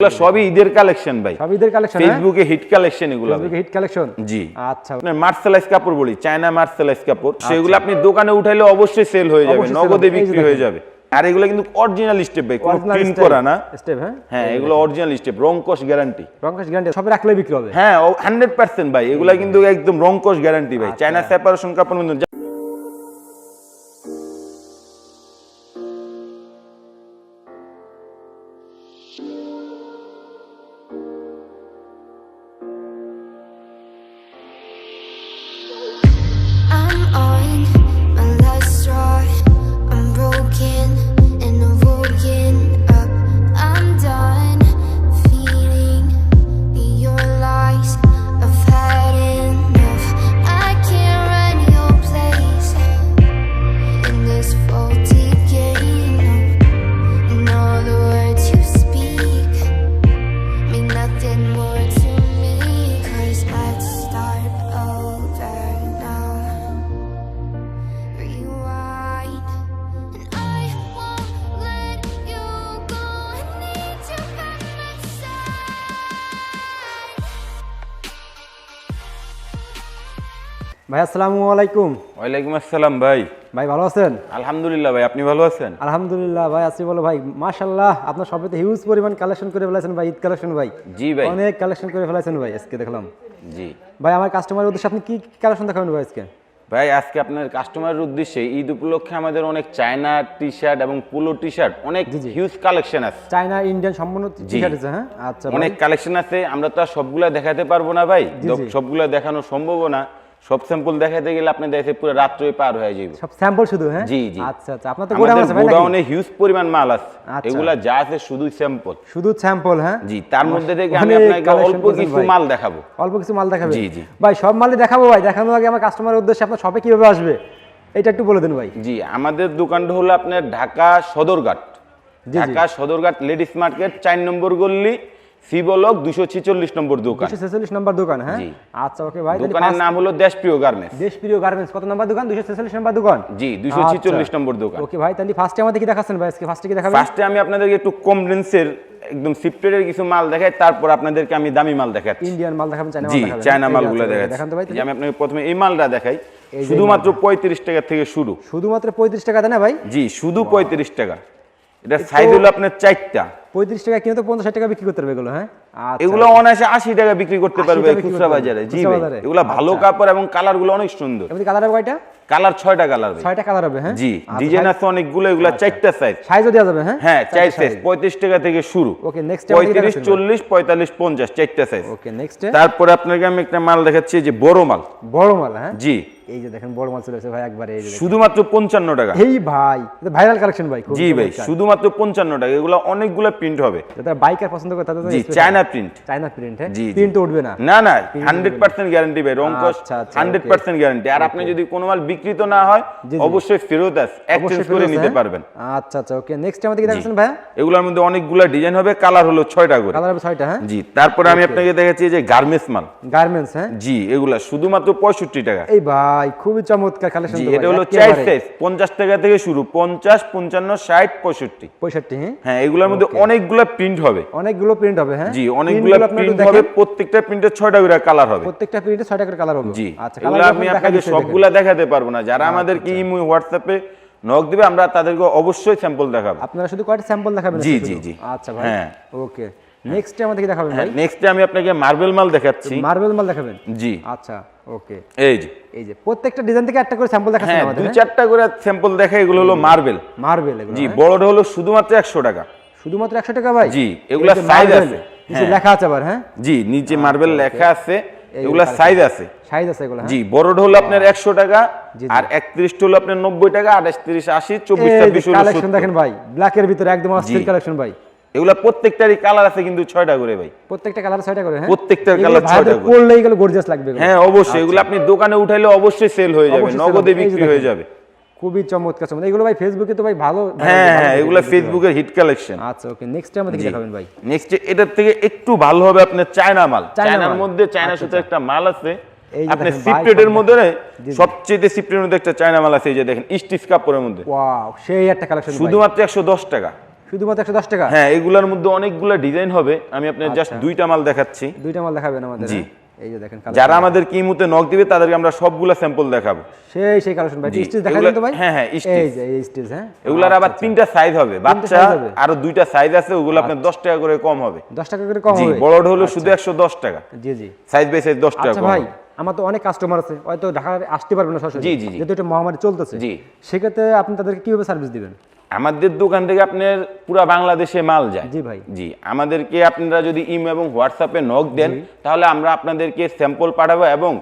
এগুলো সবই ঈদের কালেকশন ভাই। সব ঈদের কালেকশন ফেসবুকে হিট কালেকশন এগুলো ফেসবুকে হিট কালেকশন জি। আচ্ছা। মার্সেলাইজ কাপড় বলি চায়না মার্সেলাইজ কাপড় সেগুলো আপনি দোকানে উঠাইলে অবশ্যই সেল হয়ে যাবে নগদে বিক্রি হয়ে যাবে। আর এগুলো কিন্তু অরিজিনাল স্টেপ ভাই কোনো প্রিন্ট করা না। স্টেপ হ্যাঁ? হ্যাঁ এগুলো অরিজিনাল স্টেপ রংকশ গ্যারান্টি রংকাশ গ্যারান্টি সব রাখলে বিক্রি হবে। হ্যাঁ হান্ড্রেড পার্সেন্ট ভাই এগুলা কিন্তু একদম রংকশ গ্যারান্টি ভাই। চায়না সেপারেশন কাপড় ভাই আসসালামু আলাইকুম। ওয়ালাইকুম আসসালাম ভাই। ভাই ভালো আছেন? আলহামদুলিল্লাহ ভাই আপনি ভালো আছেন? আলহামদুলিল্লাহ ভাই আছি বলো ভাই। মাশাল্লাহ আপনার সবাই হিউজ পরিমাণ কালেকশন করে ফেলেছেন ভাই ঈদ কালেকশন ভাই। জি ভাই। অনেক কালেকশন করে ফেলেছেন ভাই আজকে দেখলাম। জি। ভাই আমার কাস্টমারের উদ্দেশ্যে আপনি কি কালেকশন দেখাবেন ভাই আজকে? ভাই আজকে আপনার কাস্টমারের উদ্দেশ্যে ঈদ উপলক্ষে আমাদের অনেক চায়না টি শার্ট এবং পোলো টি শার্ট অনেক হিউজ কালেকশন আছে। চায়না ইন্ডিয়ান সম্পূর্ণ টি-শার্ট আছে হ্যাঁ? আচ্ছা অনেক কালেকশন আছে আমরা তো আর সবগুলা দেখাতে পারব না ভাই। সবগুলা দেখানো সম্ভব না। সব স্যাম্পল দেখাতে গেলে আপনি দেখে পুরো রাত্রই পার হয়ে যাবে সব স্যাম্পল শুধু হ্যাঁ? জি, জি। আচ্ছা আচ্ছা। আপনার তো গোডাউন আছে গোডাউনে হিউজ পরিমাণ মাল আছে। আচ্ছা। এগুলা যা আছে শুধু স্যাম্পল। শুধু স্যাম্পল হ্যাঁ? জি তার মধ্যে থেকে আমি আপনাকে অল্প কিছু মাল দেখাবো। অল্প কিছু মাল দেখাবে জি, জি। ভাই সব মালই দেখাবো ভাই। দেখানোর আগে আমার কাস্টমারের উদ্দেশ্যে আপনার শপে কীভাবে আসবে এটা একটু বলে দিন ভাই। জি আমাদের দোকানটা হলো আপনার ঢাকা সদরঘাট। ঢাকা সদরঘাট লেডিস মার্কেট চার নম্বর গল্লি সি ব্লক দুশো ছিচল্লিশ নম্বর দোকান। দুশো ছেচল্লিশ নম্বর দোকান হ্যাঁ? আচ্ছা ওকে ভাই দোকানের নাম হলো দেশপ্রিয় গার্মেন্টস। দেশপ্রিয় গার্মেন্টস কত নম্বর দোকান? দুশো ছেচল্লিশ নম্বর দোকান? জি দুশো ছিচল্লিশ নম্বর দোকান। ওকে ভাই তাহলে ফার্স্টে আমাদের কি দেখাচ্ছেন ভাই আজকে ফার্স্টে কি দেখাবেন? ফার্স্টে আমি আপনাদেরকে একটু কম রেঞ্জের একদম কিছু মাল দেখাই তারপর আপনাদেরকে আমি দামি মাল দেখাচ্ছি। ইন্ডিয়ান মাল দেখাবেন চায়না জি মাল দেখাবেন। চায়না মালগুলো আছে, দেখাচ্ছি। দেখান তো ভাই আমি আপনাকে প্রথমে এই মালটা দেখাই। শুধুমাত্র পঁয়ত্রিশ টাকা থেকে শুরু। শুধুমাত্র পঁয়ত্রিশ টাকা দেয় না ভাই? জি শুধু পঁয়ত্রিশ টাকা। এটা সাইজ হলো আপনার চারটা। পঁয়ত্রিশ টাকা কিনে তো পঞ্চাশ টাকা বিক্রি করতে পারবে এগুলো হ্যাঁ? আচ্ছা। এগুলো অনায়াসে আশি টাকা বিক্রি করতে পারবে খুচরা বাজারে জি। এগুলো ভালো আচ্ছা। কাপড় এবং কালারগুলো অনেক সুন্দর। কালার হবে কয়টা? কালার ছয়টা কালার ছয়টা কালার হবে হ্যাঁ? জি ডিজাইন আছে অনেকগুলো এগুলো চারটা সাইজ সাইজও দেওয়া যাবে হ্যাঁ? হ্যাঁ চার সাইজ পঁয়ত্রিশ টাকা থেকে শুরু। ওকে নেক্সট পঁয়ত্রিশ চল্লিশ পঁয়তাল্লিশ পঞ্চাশ চারটা সাইজ ওকে নেক্সট তারপরে আপনাকে আমি একটা মাল দেখাচ্ছি যে বড় মাল। বড় মাল হ্যাঁ? জি। এই যে দেখেন বড় মাল চলে এসেছে ভাই একবারে এই যে শুধুমাত্র পঞ্চান্ন টাকা। এই ভাই ভাইরাল কালেকশন ভাই জি ভাই শুধুমাত্র পঞ্চান্ন টাকা। এগুলো অনেকগুলো প্রিন্ট হবে। যারা বাইকার পছন্দ করে তাদের জি চায়না প্রিন্ট চায়না প্রিন্ট হ্যাঁ? জি। প্রিন্ট উঠবে না। না না হান্ড্রেড পার্সেন্ট গ্যারান্টি ভাই রং কস হান্ড্রেড পার্সেন্ট গ্যারান্টি আর আপনি যদি কোনো মাল বিক্রিত না হয়। অবশ্যই ফেরত আস এক্সচেঞ্জ করে নিতে হ্যাঁ? পারবেন। আচ্ছা আচ্ছা ওকে নেক্সট আমাদের কি দেখাচ্ছেন ভাইয়া? এগুলোর মধ্যে অনেকগুলো ডিজাইন হবে কালার হলো ছয়টা করে। কালার হবে ছয়টা হ্যাঁ? জি তারপরে আমি আপনাকে দেখাচ্ছি যে গার্মেন্টস মাল। গার্মেন্টস হ্যাঁ? জি এগুলা শুধুমাত্র পঁয়ষট্টি টাকা। এই ভাই খুবই চমৎকার কালেকশন এটা হলো চার সাইজ পঞ্চাশ টাকা থেকে শুরু পঞ্চাশ পঞ্চান্ন ষাট পঁয়ষট্টি। পঁয়ষট্টি হ্যাঁ? হ্যাঁ এগুলোর মধ্যে অনেকগুলো প্রিন্ট হবে। অনেকগুলো প্রিন্ট হবে হ্যাঁ? জি অনেকগুলো প্রিন্ট হবে প্রত্যেকটা প্রিন্টের ছয়টা করে কালার হবে। প্রত্যেকটা প্রিন্টে ছয়টা করে কালার হবে। জি আচ্ছা এগুলো কালার আমি আপনাকে সবগুলা দেখাতে পারব না। যারা আমাদেরকে ইমো হোয়াটসঅ্যাপে নক দিবে আমরা তাদেরকে অবশ্যই স্যাম্পল দেখাবো। আপনারা শুধু কয়টা স্যাম্পল দেখাবেন জি, জি, জি। আচ্ছা ভাই হ্যাঁ। ওকে। নেক্সট আমাদের কি দেখাবেন ভাই। নেক্সটে আমি আপনাকে মার্বেল মাল দেখাচ্ছি। মার্বেল মাল দেখাবেন? জি। আচ্ছা ওকে। এই যে। এই যে প্রত্যেকটা ডিজাইন থেকে একটা করে স্যাম্পল দেখাচ্ছেন হ্যাঁ আমাদের দুই চারটা করে স্যাম্পল দেখা এগুলো হলো মার্বেল মার্বেল এগুলো জি হ্যাঁ? বড়টা হলো শুধুমাত্র একশো টাকা। শুধুমাত্র একশো টাকা ভাই? জি, এগুলা marble, আছে। হ্যাঁ। লেখা আছে আবার হ্যাঁ? জি নিচে মার্বেল লেখা আছে এগুলা সাইজ আছে। সাইজ আছে এগুলো হ্যাঁ? জি বড়টা হলো আপনার একশো টাকা জি, জি। আর একত্রিশ হলো আপনার নব্বই টাকা আঠাশ তিরিশ আশি চব্বিশ কালেকশন দেখেন ভাই ব্ল্যাকের ভিতরে একদম অস্থির কালেকশন ভাই। এগুলা প্রত্যেকটারই কালার আছে কিন্তু ছয়টা করে ভাই। প্রত্যেকটা কালার করে হ্যাঁ? প্রত্যেকটার ছয়টা করে। গেলে গর্জিয়াস লাগবে হ্যাঁ অবশ্যই। এগুলো আপনি দোকানে উঠাইলে অবশ্যই সেল হয়ে যাবে নগদে বিক্রি হয়ে যাবে। খুবই চমৎকার চমৎকার। এগুলো ভাই ফেসবুকে তো ভাই ভালো হ্যাঁ হ্যাঁ এগুলো ফেসবুকের হিট কালেকশন আচ্ছা ওকে নেক্সট আমাদের কি দেখাবেন ভাই? নেক্সট এটার থেকে একটু ভালো হবে আপনার চায়না মাল। চায়নার মধ্যে চায়না আচ্ছা, সুতো একটা মাল আছে। আপনি সিপ্রেটের মধ্যে। সবচেয়ে সিপ্রেটের মধ্যে একটা চায়না মাল আছে এই যে দেখেন স্টিচ কাপড়ের মধ্যে। ওয়াও সেই একটা কালেকশন শুধুমাত্র একশো দশ টাকা। শুধুমাত্র একশো দশ টাকা? হ্যাঁ এগুলোর মধ্যে অনেকগুলো ডিজাইন হবে। আমি আপনার জাস্ট আচ্ছা। দুইটা মাল দেখাচ্ছি। দুইটা মাল দেখাবেন আমাদের জি। এই যে দেখেন যারা আমাদের কিমুতে নক দিবে তাদেরকে আমরা সবগুলা স্যাম্পল দেখাবো। সেই সেই কালেকশন ভাই। স্টিচ দেখাই এগুলা- তো ভাই? হ্যাঁ, হ্যাঁ, এই যে এই স্টিচ হ্যাঁ? এগুলার আবার তিনটা সাইজ হবে। বাচ্চা আর দুইটা সাইজ আছে ওগুলো আপনার দশ টাকা করে কম হবে। দশ টাকা করে কম হবে? বড়টা হলো শুধু একশো দশ টাকা। জি জি। সাইজ বাই সাইজ দশ টাকা আচ্ছা ভাই। আমার তো অনেক কাস্টমার আছে হয়তো ঢাকা আসতে পারবে না সরাসরি জি, জি, জি। যেহেতু একটা মহামারী চলতেছে। জি। সেক্ষেত্রে আপনি তাদেরকে কীভাবে সার্ভিস দিবেন? আমাদের দোকান থেকে আপনার পুরো বাংলাদেশে মাল যায়। জি ভাই। জি আমাদেরকে আপনারা যদি ইম এবং হোয়াটসঅ্যাপে নক দেন তাহলে আমরা আপনাদেরকে স্যাম্পল পাঠাবো এবং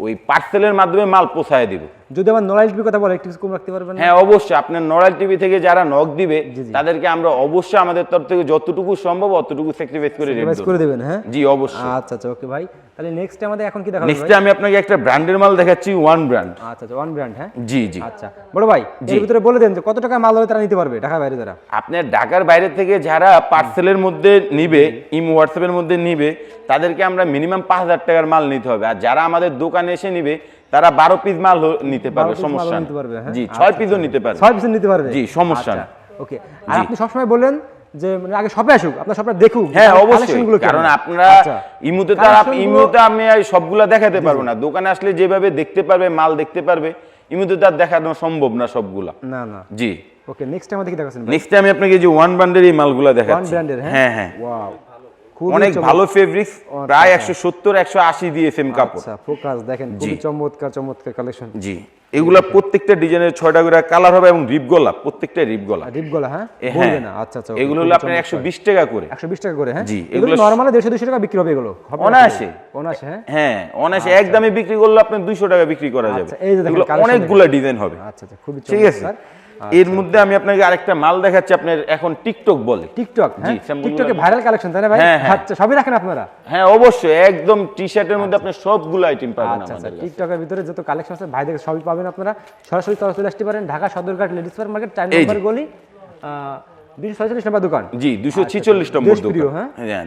ওই পার্সেলের মাধ্যমে মাল পোষায় দিব। যদি আমার নলেজ কথা বলে একটু কম রাখতে পারবেন হ্যাঁ অবশ্যই। আপনার নড়াল টিভি থেকে যারা নক দিবে। তাদেরকে আমরা অবশ্যই আমাদের তরফ থেকে যতটুকু সম্ভব অতটুকু স্যাক্রিফাইস করে Advice করে দেবেন হ্যাঁ? জি অবশ্যই। আচ্ছা আচ্ছা ওকে ভাই। তাহলে নেক্সট আমাদের এখন কি দেখাবেন নেক্সট আমি আপনাকে একটা ব্র্যান্ডের মাল দেখাচ্ছি ওয়ান ব্র্যান্ড আচ্ছা আচ্ছা ওয়ান ব্র্যান্ড হ্যাঁ? জি জি। আচ্ছা বড় ভাই এর ভিতরে বলে দেন যে কত টাকা মাল হলে তারা নিতে পারবে ঢাকা বাইরে তারা আপনার ঢাকার বাইরে থেকে যারা পার্সেলের মধ্যে নিবে ইম হোয়াটসঅ্যাপের মধ্যে নিবে তাদেরকে আমরা মিনিমাম পাঁচ হাজার টাকার মাল নিতে হবে। আর যারা আমাদের দোকানে এসে নিবে তারা বারো পিস মাল নিতে পারবে সমস্যা নিতে পারবে, হ্যাঁ? জি আচ্ছা, ছয় পিসও নিতে পারবে। ছয় পিসেন্ট নিতে পারবে? জি, সমস্যা ওকে। আর আপনি সবসময় বলেন যে মানে আগে শপে আসুক আপনার শপে দেখুক হ্যাঁ অবশ্যই। কারণ আপনারা আচ্ছা। ইমুতে তো আর আপ- Collection গুলো- ইমুতে আমি সবগুলা দেখাতে পারব না। দোকানে আসলে যেভাবে দেখতে পারবে মাল দেখতে পারবে ইমুতে তো আর দেখানো সম্ভব না সবগুলা। না না। জি। ওকে নেক্সট আমাদের কি দেখাচ্ছেন নেক্সট আমি আপনাকে যে ওয়ান ব্র্যান্ডের এই মালগুলা ওয়ান দেখাচ্ছি। ব্র্যান্ডের হ্যাঁ? হ্যাঁ হ্যাঁ। ওয়াও খুব অনেক ভালো ফেব্রিক্স প্রায় একশো সত্তর একশো আশি দিয়ে সেম কাপড়। আচ্ছা ফোকাস দেখেন খুবই চমৎকার চমৎকার কালেকশন জি। এগুলা প্রত্যেকটা ডিজাইনের ছয়টা করে কালার হবে এবং রিপ গলা প্রত্যেকটা রিপ গলা। ডিপ গলা হ্যাঁ? বলবে না। আচ্ছা আচ্ছা এগুলো হলো আপনার একশো বিশ টাকা করে। একশো বিশ টাকা করে হ্যাঁ? জি, এগুলো নর্মালি দেড়শো দুশো টাকা বিক্রি হবে এগুলো। অনায়াসে। অনায়াসে হ্যাঁ? হ্যাঁ অনায়াসে এক দামে বিক্রি করলে আপনার দুইশো টাকা বিক্রি করা যাবে। আচ্ছা, এই যে দেখেন অনেকগুলো ডিজাইন হবে। আচ্ছা আচ্ছা খুবই ঠিক আছে। চমৎকার। এর মধ্যে আমি আপনাকে আরেকটা মাল দেখাচ্ছি আপনার এখন টিকটক বলে। টিকটক হ্যাঁ? টিকটকে ভাইরাল কালেকশন তাই না ভাই? হ্যাঁ, হ্যাঁ। আচ্ছা সবই রাখেন আপনারা? হ্যাঁ অবশ্যই একদম টি শার্টের মধ্যে আপনি সবগুলো আইটেম পাবেন আচ্ছা আচ্ছা আমাদের কাছে। টিকটকের ভিতরে যত কালেকশন আছে ভাই দেখে সবই পাবেন আপনারা। সরাসরি চলে আসতে পারেন Dhaka Sadarghat ladies park market চার নাম্বার গলি নম্বর দোকান? জি ছিচল্লিশ নম্বর দোকান। হ্যাঁ? হ্যাঁ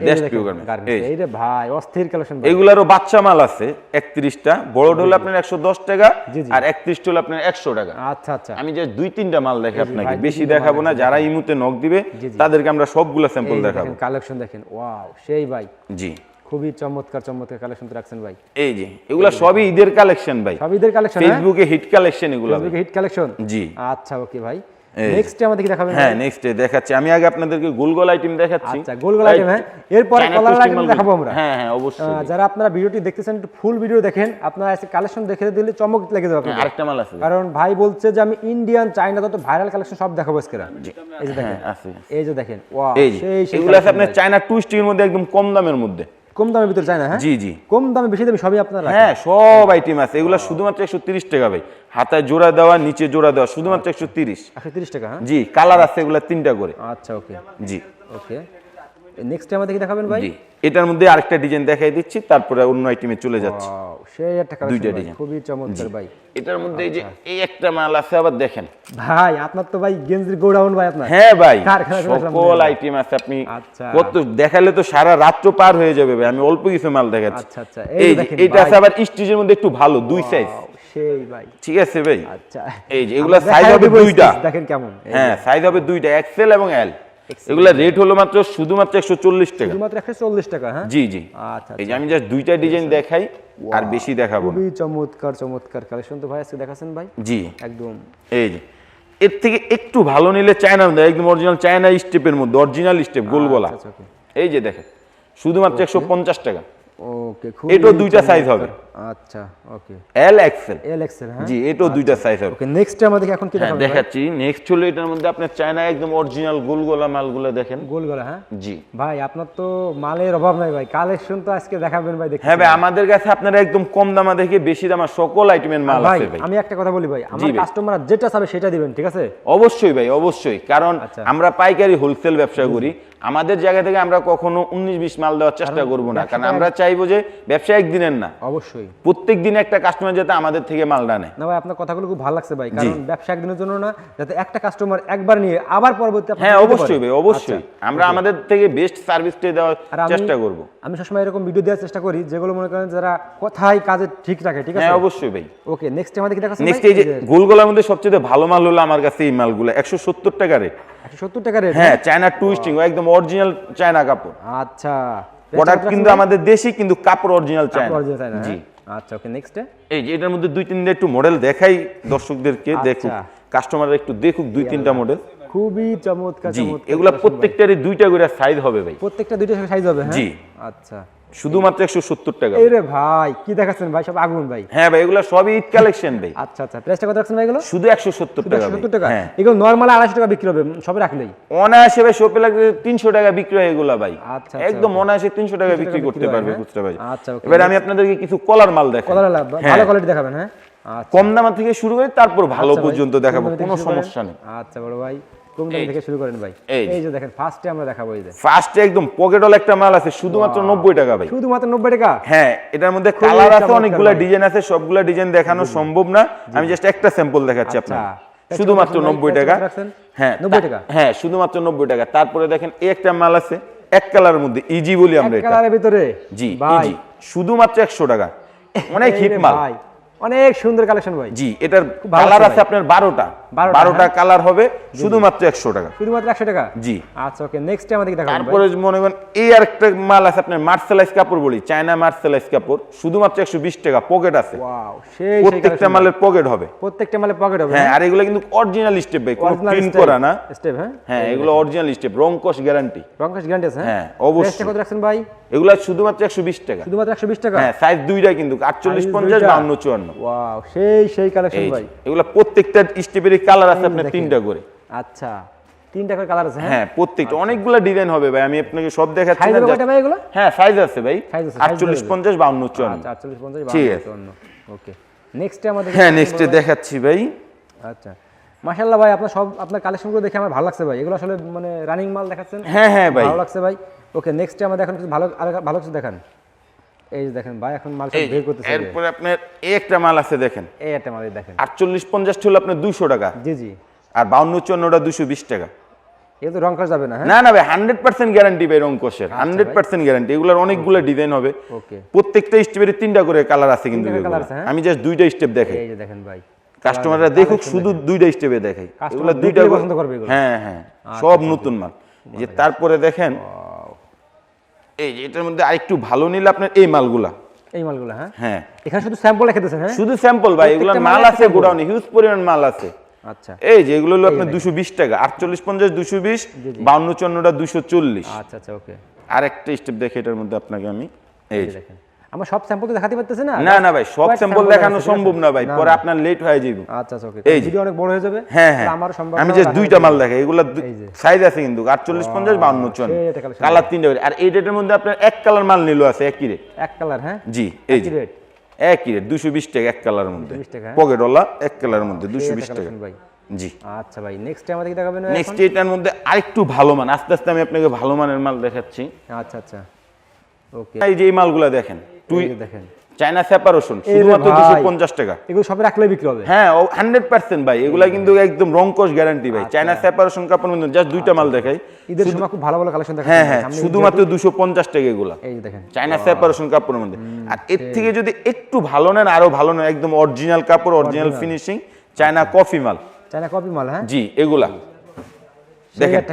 এই এই এই রে ভাই অস্থির কালেকশন এগুলারও বাচ্চা মাল আছে একত্রিশটা বড় হলে আপনার একশো দশ টাকা। আর একত্রিশ হলে আপনার একশো টাকা। আচ্ছা আচ্ছা। আমি যে দুই তিনটা মাল দেখে আপনাকে। বেশি দেখাবো না যারা ইমুতে নখ দিবে জি, জি। তাদেরকে আমরা সবগুলো স্যাম্পল দেখাবো। কালেকশন দেখেন ওয়াও সেই ভাই। জি। খুবই চমৎকার চমৎকার কালেকশন তো রাখছেন ভাই। এই যে এগুলা সবই ঈদের কালেকশন ভাই। সব ঈদের কালেকশন ফেসবুকে হিট কালেকশন এগুলো ফেসবুকে হিট কালেকশন জি। আচ্ছা ওকে ভাই। এই। নেক্সট দেখাবেন হ্যাঁ নেক্সট দেখাচ্ছি। আমি আগে আপনাদেরকে গোলগোল আইটেম দেখাচ্ছি। আচ্ছা গোল গোল আইটেম হ্যাঁ। এরপরে China কলার আইটেম দেখাবো আমরা। হ্যাঁ হ্যাঁ অবশ্যই। যারা আপনারা ভিডিওটি দেখতেছেন একটু ফুল ভিডিও দেখেন। আপনারা এসে কালেকশন দেখে দিলে চমক লেগে যাবে হ্যাঁ। আরেকটা মাল আছে। কারণ ভাই বলছে যে আমি ইন্ডিয়ান চাইনা যত ভাইরাল কালেকশন সব দেখাবো আজকে এই যে দেখেন। হ্যাঁ এই যে দেখেন। ওয়াও এই যে সেই সেই এগুলো আছে আপনার। চায়না টুইস্টিং এর মধ্যে একদম কম দামের মধ্যে। কম দামের ভিতরে চাইনা হ্যাঁ? জি জি। কম দামে বেশি দামে সবই আপনারা। হ্যাঁ সব আইটেম আছে। এগুলো শুধুমাত্র একশো তিরিশ টাকা ভাই। হাতায় জোড়া দেওয়া নিচে জোড়া দেওয়া শুধুমাত্র একশো তিরিশ। একশো তিরিশ টাকা হ্যাঁ? জি কালার আছে এগুলো তিনটা করে। আচ্ছা ওকে। জি। ওকে। নেক্সট আমাদের কি দেখাবেন ভাই? জি। এটার মধ্যে আরেকটা ডিজাইন দেখাই দিচ্ছি তারপরে অন্য আইটেমে চলে যাচ্ছে। সেই একটা দুইটা কালেকশন খুবই চমৎকার ভাই। এটার মধ্যে এই যে আচ্ছা। এই একটা মাল আছে আবার দেখেন। ভাই আপনার তো ভাই গেঞ্জির গোডাউন ভাই আপনার। হ্যাঁ ভাই কারখানা চলে আসলাম সকল আইটেম আছে আপনি আচ্ছা। কত দেখালে তো সারা রাত্র পার হয়ে যাবে ভাই আমি অল্প কিছু মাল দেখাচ্ছি। আচ্ছা, আচ্ছা, এই এটা আছে আবার স্টিচের মধ্যে একটু ভালো দুই সাইজ সেই ভাই। ঠিক আছে ভাই? আচ্ছা। এই যে এগুলা সাইজ হবে দুইটা। দেখেন কেমন। হ্যাঁ সাইজ হবে দুইটা এক্সেল এবং এল এগুলা রেট হলো মাত্র শুধুমাত্র একশো চল্লিশ টাকা। শুধুমাত্র একশো চল্লিশ টাকা হ্যাঁ? জি জি। আচ্ছা এই যে আমি জাস্ট দুইটা ডিজাইন দেখাই আর বেশি দেখাবো খুবই চমৎকার চমৎকার কালেকশন তো ভাই আজকে দেখাচ্ছেন ভাই? জি। একদম। এই যে এর থেকে একটু ভালো নিলে চায়না একদম অরিজিনাল চায়না স্টেপের মধ্যে অরিজিনাল স্টেপ গোল গলা আচ্ছা, এই যে দেখেন শুধুমাত্র একশো পঞ্চাশ টাকা। ওকে এটাও দুইটা size হবে। আচ্ছা ওকে এল এক্সেল এল এক্সেল হ্যাঁ? জি এটাও দুইটা সাইজ হবে। ওকে নেক্সট আমাদের এখন কি হ্যাঁ দেখাবেন ভাই? দেখাচ্ছি। নেক্সট হলো এটার মধ্যে আপনার চায়না একদম অরিজিনাল গোল গলা মালগুলো দেখেন। হ্যাঁ? জি। ভাই আপনার তো মালের অভাব নাই ভাই। কালেকশন তো আজকে দেখাবেন ভাই হ্যাঁ ভাই আমাদের কাছে আপনারা একদম কম দামা দেখে বেশি দামা সকল আইটেমের মাল আছে ভাই। আমি একটা কথা বলি ভাই। আমার ভাই। কাস্টমার যেটা চাবে সেটা দিবেন ঠিক আছে? অবশ্যই ভাই অবশ্যই। কারণ আচ্ছা। আমরা পাইকারি হোলসেল ব্যবসা করি। আমাদের জায়গা থেকে আমরা কখনো উনিশ বিশ মাল দেওয়ার চেষ্টা করব না। কারণ আমরা চাই চাইব যে ব্যবসা একদিনের না। অবশ্যই। প্রত্যেক দিন একটা কাস্টমার যাতে আমাদের থেকে মালটা নেয়। না ভাই আপনার কথাগুলো খুব ভালো লাগছে ভাই। কারণ ব্যবসা একদিনের জন্য না যাতে একটা কাস্টমার একবার নিয়ে আবার পরবর্তী হ্যাঁ অবশ্যই ভাই অবশ্যই। আচ্ছা, আমরা আমাদের থেকে বেস্ট সার্ভিসটাই দেওয়ার চেষ্টা করব। আমি সবসময় এরকম ভিডিও দেওয়ার চেষ্টা করি যেগুলো মনে করেন যারা কোথায় কাজে ঠিক রাখে ঠিক আছে? হ্যাঁ অবশ্যই ভাই। ওকে নেক্সট আমাদের কি দেখাচ্ছেন নেক্সট এই যে গোলগোলার মধ্যে সবচেয়ে ভালো মাল হলো আমার কাছে এই মালগুলো একশো সত্তর টাকা রেট একশো সত্তর টাকা রেট হ্যাঁ চায়না টুইস্টিং একদম অরিজিনাল চায়না কাপড়। আচ্ছা। প্রোডাক্ট কিন্তু আমাদের দেশি কিন্তু কাপড় অরিজিনাল চায়না জি। হ্যাঁ? আচ্ছা ওকে নেক্সট এই যে এটার মধ্যে দুই তিনটা একটু মডেল দেখাই দর্শকদেরকে আচ্ছা। দেখুক। কাস্টমার একটু দেখুক দুই তিনটা মডেল খুবই চমৎকার চমৎকার এগুলা প্রত্যেকটারই দুইটা করে সাইজ হবে ভাই। প্রত্যেকটা দুইটা সাইজ হবে হ্যাঁ? জি। আচ্ছা। শুধুমাত্র একশো সত্তর টাকা। এই রে ভাই কি দেখাচ্ছেন ভাই? সব আগুন ভাই। হ্যাঁ ভাই এগুলা সবই ঈদ কালেকশন ভাই। আচ্ছা আচ্ছা প্রাইসটা কত রাখছেন ভাই এগুলো? শুধু একশো সত্তর টাকা সত্তর টাকা? হ্যাঁ। এগুলো নর্মাল আড়াইশো টাকা বিক্রি হবে সবে রাখলেই। অনায়াসে ভাই শপে লাগবে তিনশো টাকা বিক্রি হয় এগুলা ভাই। আচ্ছা, আচ্ছা, একদম অনায়াসে তিনশো টাকা বিক্রি করতে পারবে হ্যাঁ? খুচরা ভাই। আচ্ছা, এবার আমি আপনাদেরকে কিছু কলার মাল দেখাই। কলার হ্যাঁ। ভালো কোয়ালিটি দেখাবেন হ্যাঁ? আচ্ছা। কম দামা থেকে শুরু করে তারপর ভালো আচ্ছা পর্যন্ত দেখাবো কোনো সমস্যা নেই। আচ্ছা বড় ভাই। কম দাম থেকে শুরু করেন ভাই? এই যে। দেখেন ফার্স্টে আমরা দেখাবো এই যে। ফার্স্টে একদম পকেটল একটা মাল আছে শুধুমাত্র নব্বই টাকা ভাই। শুধুমাত্র নব্বই টাকা? হ্যাঁ এটার মধ্যে কালার আছে অনেকগুলা ডিজাইন আছে সবগুলা ডিজাইন দেখানো সম্ভব না। আমি জাস্ট একটা স্যাম্পল দেখাচ্ছি। শুধুমাত্র কত রাখছেন ভাই? নব্বই প্রাইস টাকা। হ্যাঁ 90 টাকা? হ্যাঁ শুধুমাত্র নব্বই টাকা। তারপরে দেখেন এই একটা মাল আছে এক কালারের মধ্যে ইজি বলি আমরা এটা। কালারের ভিতরে? জি ভাই। ইজি শুধুমাত্র একশো টাকা। অনেক হিট মাল। অনেক সুন্দর কালেকশন ভাই। জি এটার কালার আছে আপনার বারোটা। 12টা, বারোটা হ্যাঁ। কালার হবে শুধুমাত্র একশো টাকা। শুধুমাত্র একশো টাকা? জি। আচ্ছা ওকে নেক্সট আমাদের দেখাবেন তারপরে মনে করেন এই আরেকটা মাল আছে আপনার মার্সেলাইজ কাপড় বলি চায়না মার্সেলাইজ কাপড় শুধুমাত্র একশো বিশ টাকা পকেট আছে। প্রত্যেকটা মালের পকেট হবে। প্রত্যেকটা মালে পকেট হবে হ্যাঁ আর এগুলো কিন্তু অরিজিনাল স্টেপ ভাই কোনো প্রিন্ট করা না। step, হ্যাঁ? হ্যাঁ এগুলো অরিজিনাল স্টেপ রং গ্যারান্টি রংকাশ গ্যারান্টি আছে হ্যাঁ, অবশ্যই। কত রাখছেন ভাই? এগুলো শুধুমাত্র একশো বিশ টাকা। শুধুমাত্র একশো বিশ টাকা? হ্যাঁ সাইজ দুইটা কিন্তু আটচল্লিশ পঞ্চাশ? বাউন্ন চুয়ান্ন। সেই সেই কালেকশন ভাই। এগুলো প্রত্যেকটা স্টেপেরই কালার আছে আপনার তিনটা করে। আচ্ছা তিনটা করে কালার আছে হ্যাঁ? প্রত্যেকটা। অনেকগুলো ডিজাইন হবে ভাই আমি আপনাকে সব দেখাচ্ছি সাইজ কয়টা ভাই এগুলো? হ্যাঁ সাইজ আছে আচ্ছা ওকে নেক্সটে আমাদের হ্যাঁ নেক্সটে দেখাচ্ছি ভাই। আচ্ছা। মাশাআল্লাহ ভাই আপনার সব আপনার কালেকশনগুলো দেখে আমার ভালো লাগছে ভাই। এগুলো আসলে মানে রানিং মাল দেখাচ্ছেন। হ্যাঁ হ্যাঁ ভাই। ভালো লাগছে ভাই। ওকে নেক্সটে আমাদের এখন কিছু ভালো ভালো কিছু দেখান। এই যে দেখেন ভাই এখন মাল বের করতেছে এরপরে আপনার এই একটা মাল আছে দেখেন। এই একটা মাল দেখেন। আটচল্লিশ পঞ্চাশ হলো আপনার দুশো টাকা। জি জি। আর বাউন্ন চুয়ান্নটা দুশো বিশ টাকা। এগুলো তো রং করা যাবে না হ্যাঁ? না না ভাই হান্ড্রেড পার্সেন্ট গ্যারান্টি ভাই হান্ড্রেড পার্সেন্ট গ্যারান্টি এগুলোর অনেকগুলো ডিজাইন হবে। ওকে। প্রত্যেকটা স্টেপের তিনটা করে কালার আছে কিন্তু হ্যাঁ? আমি জাস্ট দুইটা স্টেপ দেখাই। এই যে দেখেন ভাই। কাস্টমাররা দেখুক শুধু দুইটা স্টেপে দেখাই। এগুলো দুইটা পছন্দ করবে এগুলো। হ্যাঁ হ্যাঁ। সব নতুন মাল। যে তারপরে দেখেন এই যে এটার মধ্যে আরেকটু ভালো নিলে আপনার এই মালগুলা। এই মালগুলা হ্যাঁ? হ্যাঁ। এখানে শুধু স্যাম্পল রেখে দিয়েছেন হ্যাঁ? শুধু স্যাম্পল ভাই এগুলো মাল আছে। গোডাউনে হিউজ পরিমাণ মাল আছে। আচ্ছা। এই যে এগুলো হলো আপনার দুশো বিশ টাকা আটচল্লিশ পঞ্চাশ দুশো বিশ বাউন্ন চুয়ান্নটা দুশো চল্লিশ। আচ্ছা আচ্ছা ওকে। আর একটা স্টেপ দেখে এটার মধ্যে আপনাকে আমি এই দেখেন। আমরা সব স্যাম্পল তো দেখাতে পারতেছি না। না না ভাই সব স্যাম্পল দেখানো সম্ভব না ভাই পরে আপনার লেট হয়ে যাবে আচ্ছা আচ্ছা ওকে। এই ভিডিও অনেক বড় হয়ে যাবে। হ্যাঁ হ্যাঁ। আমার সম্ভব আমি রাখা দুইটা মাল এগুলো সাইজ আছে কিন্তু আটচল্লিশ পঞ্চাশ বাউন্ন চুয়ান্ন সেই একটা collection। কালার তিনটা। আর এই রেটের মধ্যে আপনার এক কালার মাল নিলো আছে একই রেট এক কালার হ্যাঁ? জি এই যে। একই একই রেট দুশো বিশ টাকা এক কালারের মধ্যে। 220 টাকা, হ্যাঁ? এক কালারের মধ্যে দুশো সেই বিশ একটা টাকা। ভাই। জি। আচ্ছা ভাই নেক্সট আমাদের কি দেখাবেন নেক্সট? এটার মধ্যে আরেকটু ভালো মান আস্তে আস্তে আমি আপনাকে ভালো মানের মাল দেখাচ্ছি। আচ্ছা আচ্ছা। ওকে। এই যে এই মালগুলা দেখেন তুই দেখেন। চায়না শুধুমাত্র দুশো পঞ্চাশ টাকা। এগুলো সবে রাখলে বিক্রি হবে হ্যাঁ হান্ড্রেড পার্সেন্ট ভাই এগুলা কিন্তু একদম রংকশ গ্যারান্টি ভাই। চায়না সেপারেশন কাপড় মধ্যে জাস্ট দুইটা মাল দেখাই। ঈদের সময় খুব ভালো ভালো কালেকশন দেখা হ্যাঁ হ্যাঁ শুধুমাত্র দুশো পঞ্চাশ টাকা এগুলা। এই দেখেন। চায়না সেপারেশন কাপড়ের মধ্যে। আর এর থেকে যদি একটু ভালো নেন আরও ভালো নেন একদম অরিজিনাল কাপড় অরিজিনাল ফিনিশিং চায়না কফি মাল। চায়না কফি মাল হ্যাঁ? জি এগুলা। দেখেন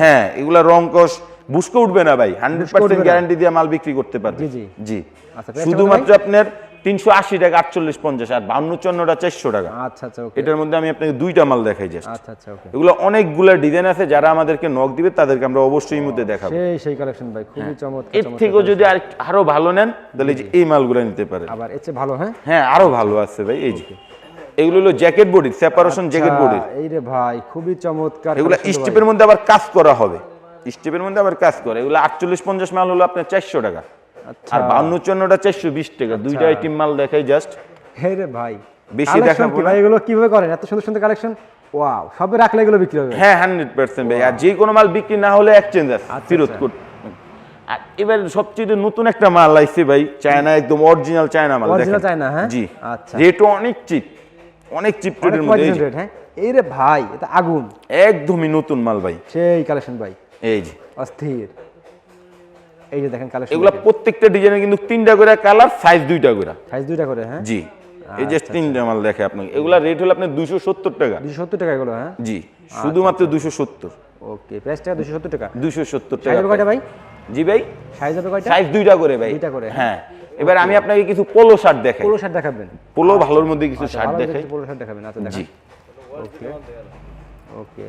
হ্যাঁ এগুলা রংকশ বুসকে উঠবে না ভাই হান্ড্রেড পার্সেন্ট গ্যারান্টি দিয়ে মাল বিক্রি করতে পারবে। জি, আচ্ছা, শুধুমাত্র আপনার তিনশো আশি টাকা আটচল্লিশ পঞ্চাশ আর বাউন্ন চুয়ান্নটা চারশো টাকা। আচ্ছা আচ্ছা এটার মধ্যে আমি আপনাকে দুইটা মাল দেখাই জাস্ট আচ্ছা আচ্ছা এগুলো অনেকগুলো ডিজাইন আছে যারা আমাদেরকে নক দিবে তাদেরকে আমরা অবশ্যই মধ্যে দেখাবো। সেই সেই কালেকশন ভাই খুবই চমৎকার এর থেকেও যদি আর আরও ভালো নেন তাহলে এই মালগুলো নিতে পারে আবার এর চেয়ে ভালো হ্যাঁ? হ্যাঁ আরও ভালো আছে ভাই এই যে। এগুলো হলো jacket body separation jacket body. আচ্ছা, এই রে ভাই খুবই চমৎকার এগুলো। স্টেপের মধ্যে আবার কাজ করা হবে। স্টেপের মধ্যে আবার কাজ করে। এগুলো আটচল্লিশ পঞ্চাশ মাল হলো আপনার চারশো টাকা। আচ্ছা। আর বাউন্ন চুয়ান্নটা চারশো বিশ টাকা। দুইটা আইটেম মাল দেখাই জাস্ট এই রে ভাই। বেশি Collection কি না। ভাই এগুলো কীভাবে করেন? এত সুন্দর সুন্দর কালেকশন ওয়াও সবে রাখলে এগুলো বিক্রি হবে। হ্যাঁ হান্ড্রেড পার্সেন্ট ভাই। আর যে কোনো মাল বিক্রি না হলে এক্সচেঞ্জ আছে। আচ্ছা, ফেরত আচ্ছা। করতে আর এবার সবচেয়ে নতুন একটা মাল আইছে ভাই। চায়না একদম অরিজিনাল চায়না মাল দেখেন। চায়না, হ্যাঁ? জি। আচ্ছা। রেটও অনেক চিপ অনেক চিপ রেটের মধ্যে হ্যাঁ? এই রে ভাই এটা আগুন। একদমই নতুন মাল ভাই। সেই কালেকশন ভাই। এই যে। অস্থির। এই যে দেখেন কালেকশন এগুলা প্রত্যেকটা ডিজাইনে কিন্তু তিনটা করে কালার সাইজ দুইটা করে। সাইজ দুইটা করে হ্যাঁ? জি। এই আচ্ছা, যে তিনটা মাল দেখে আপনাকে। এগুলা রেট হলো আপনার দুইশো সত্তর টাকা। দুশো সত্তর টাকা এগুলো হ্যাঁ? জি। শুধুমাত্র দুশো সত্তর। ওকে প্রাইস টাকা দুশো সত্তর টাকা। দুশো সত্তর সাইজ কয়টা ভাই? জি ভাই। সাইজ হবে কয়টা? সাইজ দুইটা করে ভাই। দুইটা করে, হ্যাঁ। এবার আমি আপনাকে কিছু পোলো শার্ট দেখাই। পোলো শার্ট দেখাবেন? পোলো ভালোর মধ্যে কিছু শার্ট দেখাই। পোলো শার্ট দেখাবেন। আচ্ছা জি। ওকে ওকে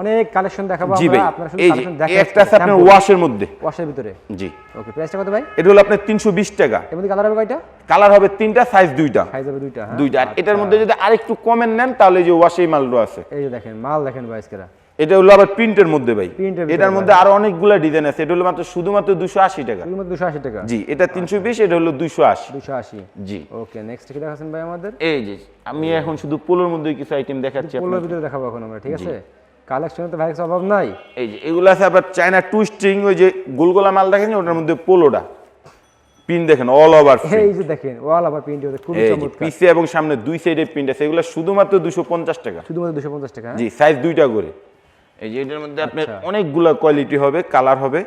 অনেক কালেকশন দেখাবো আমরা। আপনারা শুধু কালেকশন দেখেন একটা আছে আপনার ওয়াশের মধ্যে। ওয়াশের ভিতরে? জি। ওকে প্রাইসটা কত ভাই? এটা হলো আপনার তিনশো বিশ টাকা। এর মধ্যে কালার হবে কয়টা? কালার হবে তিনটা সাইজ দুইটা। সাইজ হবে দুইটা হ্যাঁ। দুইটা। আর এটার মধ্যে যদি আরেকটু কমেন নেন তাহলে যে ওয়াশেই মালগুলো আছে। এই যে দেখেন মাল দেখেন ভাই আজকেরা। এটা হলো আবার প্রিন্টের মধ্যে ভাই। এটার মধ্যে আরও অনেকগুলো ডিজাইন আছে। এটা হলো মাত্র শুধুমাত্র দুশো আশি টাকা। টাকা? জি এটা তিনশো বিশ এটা হলো দুশো আশি। দুশো আশি। জি। ওকে নেক্সট কি দেখাচ্ছেন ভাই আমাদের? এই যে আমি এখন শুধু পোলোর মধ্যে কিছু আইটেম দেখাচ্ছি পোলোর ভিতরে দেখাবো এখন আমরা ঠিক আছে? কালেকশনে তো ভাই অভাব নাই। এই যে এগুলো আছে আবার চায়না টুইস্টিং ওই যে গোলগোলা মাল দেখেন ওটার মধ্যে পোলোটা। পিন দেখেন অল ওভার এই যে দেখেন ওয়াল আবার প্রিন্ট এই যে চমৎকার। পিছে এবং সামনে দুই সাইডে প্রিন্ট আছে। এগুলো শুধুমাত্র দুশো পঞ্চাশ টাকা। শুধুমাত্র দুশো পঞ্চাশ টাকা? জি সাইজ দুইটা করে। এই যে এটার মধ্যে আপনার আচ্ছা। অনেকগুলা কোয়ালিটি হবে কালার হবে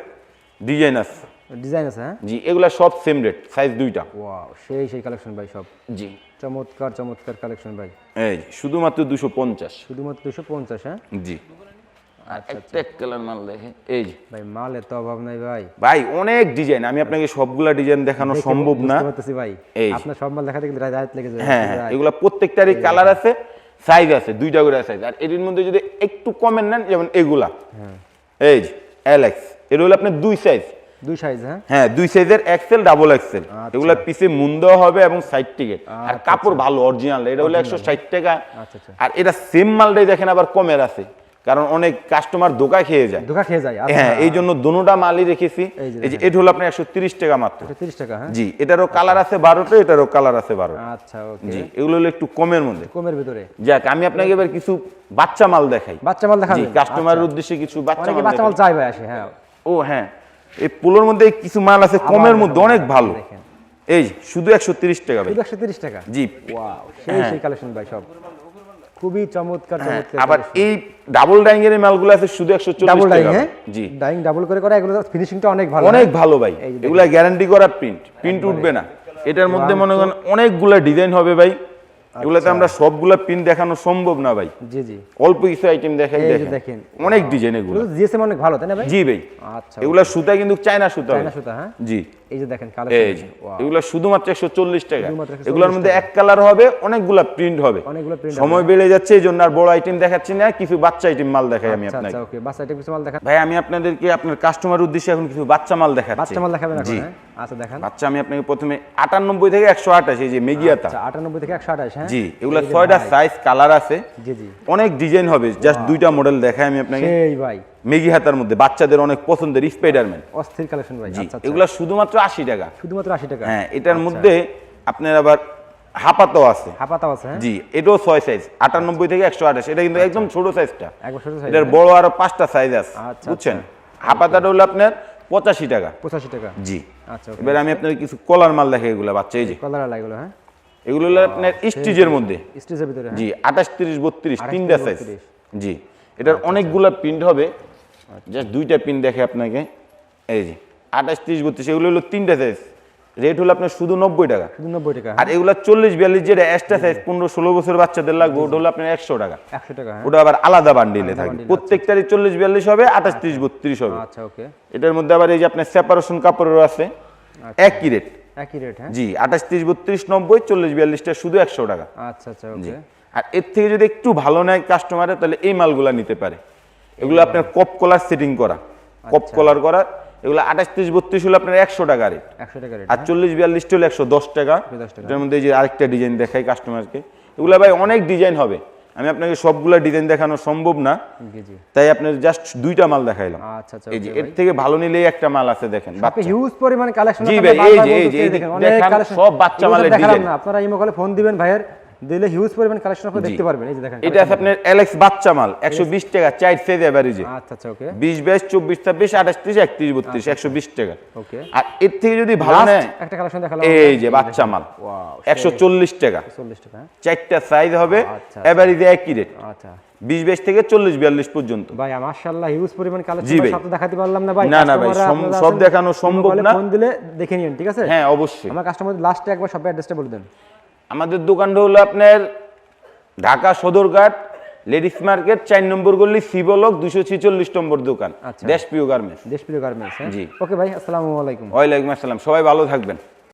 ডিজাইন আছে। ডিজাইন আছে হ্যাঁ? জি এগুলা সব সেম রেট সাইজ দুইটা। ওয়াও সেই সেই কালেকশন ভাই সব। জি। চমৎকার চমৎকার কালেকশন ভাই। এই শুধুমাত্র দুশো পঞ্চাশ। শুধুমাত্র দুশো পঞ্চাশ হ্যাঁ? জি। আর কালার মাল দেখে এই যে। ভাই মালের তো অভাব নাই ভাই। ভাই অনেক ডিজাইন আমি আপনাকে সবগুলা ডিজাইন দেখানো সম্ভব না। বুঝতে ভাই। এই আপনার সব মাল দেখাতে কিন্তু রাত লেগে যায় হ্যাঁ হ্যাঁ এগুলা প্রত্যেকটারই কালার আছে। সাইজ আছে দুইটা করে সাইজ আর এটির মধ্যে যদি একটু কমেন নেন যেমন এগুলা। হ্যাঁ। এই যে অ্যালেক্স এটা হলো আপনার দুই সাইজ দুই সাইজ হ্যাঁ? হ্যাঁ দুই সাইজের এক্সেল ডাবল এক্সেল এগুলা পিসে মুন্দ হবে এবং সাইড টিকেট আর কাপড় ভালো অরিজিনাল এটা হলো একশো ষাট টাকা। আচ্ছা, আচ্ছা। আর এটা সেম মালটাই দেখেন আবার কমের আছে। কারণ অনেক কাস্টমার ধোকা খেয়ে যায়। ধোকা খেয়ে যায় আচ্ছা। হ্যাঁ এই জন্য দোনোটা মালই রেখেছি। এই যে এটা হলো আপনার একশো তিরিশ টাকা মাত্র। তিরিশ টাকা হ্যাঁ? জি এটারও কালার আছে বারোটা এটারও কালার আছে বারোটা। আচ্ছা জি এগুলো হলো একটু কমের মধ্যে। কমের ভিতরে। যাক আমি আপনাকে এবার কিছু বাচ্চা মাল দেখাই। বাচ্চা মাল দেখাবেন? কাস্টমারের উদ্দেশ্যে কিছু বাচ্চা মাল বাচ্চা মাল দেখাই। চাই ভাই আসে হ্যাঁ। ও হ্যাঁ। এই পোলোর মধ্যে কিছু মাল আছে কমের মধ্যে অনেক ভালো। এই শুধু একশো তিরিশ টাকা একশো তিরিশ টাকা? জি। ওয়াও সেই সেই কালেকশন ভাই সব। খুবই চমৎকার হ্যাঁ, চমৎকার আবার এই ডাবল ডাইং এর মালগুলো আছে শুধু একশো চল্লিশ ডাবল ডাইং হ্যাঁ জি। ডাইং ডাবল করে করে এগুলো ফিনিশিংটা অনেক ভালো। অনেক? ভালো ভাই। এগুলা গ্যারান্টি করা প্রিন্ট প্রিন্ট উঠবে না। এটার মধ্যে মনে করেন অনেকগুলা ডিজাইন হবে ভাই। এগুলাতে আচ্ছা। আমরা সবগুলা প্রিন্ট দেখানো সম্ভব না ভাই। জি জি। অল্প কিছু আইটেম দেখাই দেখেন। দেখেন। অনেক ডিজাইন এগুলো। জিএসএম অনেক ভালো তাই না ভাই? জি ভাই। আচ্ছা। এগুলা সুতা কিন্তু চায়না সুতা চায়না সুতা হ্যাঁ? জি। এই যে দেখেন এই কালেকশন এগুলো শুধুমাত্র একশো চল্লিশ টাকা। শুধুমাত্র 140 এগুলোর মধ্যে এক কালার হবে অনেকগুলা প্রিন্ট হবে। অনেকগুলো প্রিন্ট সময় বেড়ে যাচ্ছে এই জন্য আর বড় আইটেম দেখাচ্ছি না কিছু বাচ্চা আইটেম মাল দেখাই আমি আচ্ছা আপনাকে। আচ্ছা ওকে বাচ্চা কিছু মাল দেখান ভাই আমি আপনাদেরকে আপনার কাস্টমার উদ্দেশ্যে এখন কিছু বাচ্চা মাল দেখাচ্ছি। বাচ্চা মাল দেখাবেন এখন হ্যাঁ? আচ্ছা দেখান। বাচ্চা আমি আপনাকে প্রথমে আটানব্বই থেকে একশো আঠাশ এই যে মেগিয়াতা আচ্ছা আটানব্বই থেকে একশো আঠাশ হ্যাঁ? জি এগুলা ছয়টা সাইজ কালার আছে। জি জি। অনেক ডিজাইন হবে জাস্ট দুইটা মডেল দেখাই আমি আপনাকে। সেই ভাই। মেগি হাতার মধ্যে বাচ্চাদের অনেক পছন্দের স্পাইডারম্যান অস্থির কালেকশন ভাই আচ্ছা আচ্ছা। এগুলা শুধুমাত্র আশি টাকা। শুধুমাত্র আশি টাকা। হ্যাঁ এটার মধ্যে আপনার আবার হাপাতাও আছে। হাপাতাও আছে হ্যাঁ? জি এটাও ছয় সাইজ আটানব্বই থেকে একশো আঠাশ। এটা কিন্তু একদম ছোট সাইজটা এটার বড় আরও পাঁচটা সাইজ আছে আচ্ছা, বুঝছেন? হাপাতাটা হলো আপনার পঁচাশি টাকা। পঁচাশি টাকা। জি। আচ্ছা এবার আমি আপনার কিছু কলার মাল দেখে এগুলো বাচ্চা এই যে। কলার এগুলো হ্যাঁ? এগুলো হলো আপনার স্টিজের মধ্যে। স্টেজের ভিতরে হ্যাঁ। জি আঠাশ তিরিশ বত্রিশ 28, তিনটা সাইজ জি এটার অনেকগুলো প্রিন্ট হবে। জাস্ট দুইটা পিন দেখে আপনাকে এই যে আঠাশ তিরিশ বত্রিশ এগুলো হলো তিনটা সাইজ রেট হলো আপনার শুধু নব্বই টাকা। শুধু নব্বই টাকা আর এগুলো চল্লিশ বিয়াল্লিশ যেটা এক্সট্রা সাইজ পনেরো ষোলো বছর বাচ্চাদের লাগবে ওটা হলো আপনার একশো টাকা। একশো টাকা হ্যাঁ। ওটা আবার আলাদা বান্ডিলে থাকবে। bundle, প্রত্যেকটারই চল্লিশ বিয়াল্লিশ হবে আঠাশ তিরিশ বত্রিশ হবে। আচ্ছা ওকে এটার মধ্যে আবার এই যে আপনার সেপারেশন কাপড়েরও আছে। একই রেট একই রেট হ্যাঁ। জি আঠাশ তিরিশ বত্রিশ নব্বই চল্লিশ বিয়াল্লিশটা শুধু একশো টাকা। আচ্ছা আচ্ছা জি। আর এর থেকে যদি একটু ভালো নেয় কাস্টমারে তাহলে এই মালগুলা নিতে পারে। এগুলো আপনার কপ কলার সেটিং করা। কপ আচ্ছা। কলার করা এগুলো আঠাশ তিরিশ বত্রিশ হলো আপনার একশো টাকা রেট একশো টাকা রেট আর চল্লিশ বিয়াল্লিশটা হলো একশো দশ টাকা। এটার মধ্যে যে আরেকটা ডিজাইন দেখাই কাস্টমারকে এগুলো ভাই অনেক ডিজাইন হবে। আমি আপনাকে সবগুলা ডিজাইন দেখানো সম্ভব না। তাই আপনার জাস্ট দুইটা মাল দেখাইলাম। আচ্ছা আচ্ছা এই যে এর থেকে ভালো নিলেই একটা মাল আছে দেখেন হিউজ পরিমাণ কালেকশন জি ভাই, এই যে, এই যে, এই যে, দেখেন অনেক দেখান, কালেকশন সব বাচ্চা মালের দেখালাম design। না আপনারা ইমো কলে ফোন দিবেন ভাইয়ের। দিলে হিউজ পরিমাণ কালেকশন আপনি দেখতে পারবেন এই যে দেখেন এটা আছে আপনার এলেক্স বাচ্চা মাল একশো বিশ টাকা চার সাইজ এভারেজে আচ্ছা আচ্ছা ওকে বিশ বাইশ চব্বিশ ছাব্বিশ আঠাশ ত্রিশ একত্রিশ বত্রিশ একশো বিশ টাকা। ওকে আর এর থেকে যদি ভালো নেয় একটা কালেকশন দেখালাম এই যে বাচ্চা মাল একশো চল্লিশ টাকা। চল্লিশ টাকা হ্যাঁ? চারটা সাইজ হবে আচ্ছা, এভারেজে একই রেট আচ্ছা। বিশ বাইশ থেকে চল্লিশ বিয়াল্লিশ পর্যন্ত। ভাই মাশাআল্লাহ হিউজ পরিমাণ কালেকশন সব তো দেখাতে পারলাম না ভাই। না, না ভাই, সব দেখানো সম্ভব না। ফোন দিলে দেখে নিন ঠিক আছে? হ্যাঁ অবশ্যই। আমার কাস্টমার লাস্টে একবার সব অ্যাড্রেসটা বলে দেন। আমাদের দোকানটা হলো আপনার ঢাকা সদরঘাট লেডিস মার্কেট চার নম্বর গলি শিবলক দুশো ছিচল্লিশ নম্বর দোকান আচ্ছা। দেশপ্রিয় গার্মেন্টস দেশপ্রিয় গার্মেন্টস হ্যাঁ জি। ওকে ভাই আসসালামু আলাইকুম ওয়ালাইকুম আসসালাম সবাই ভালো থাকবেন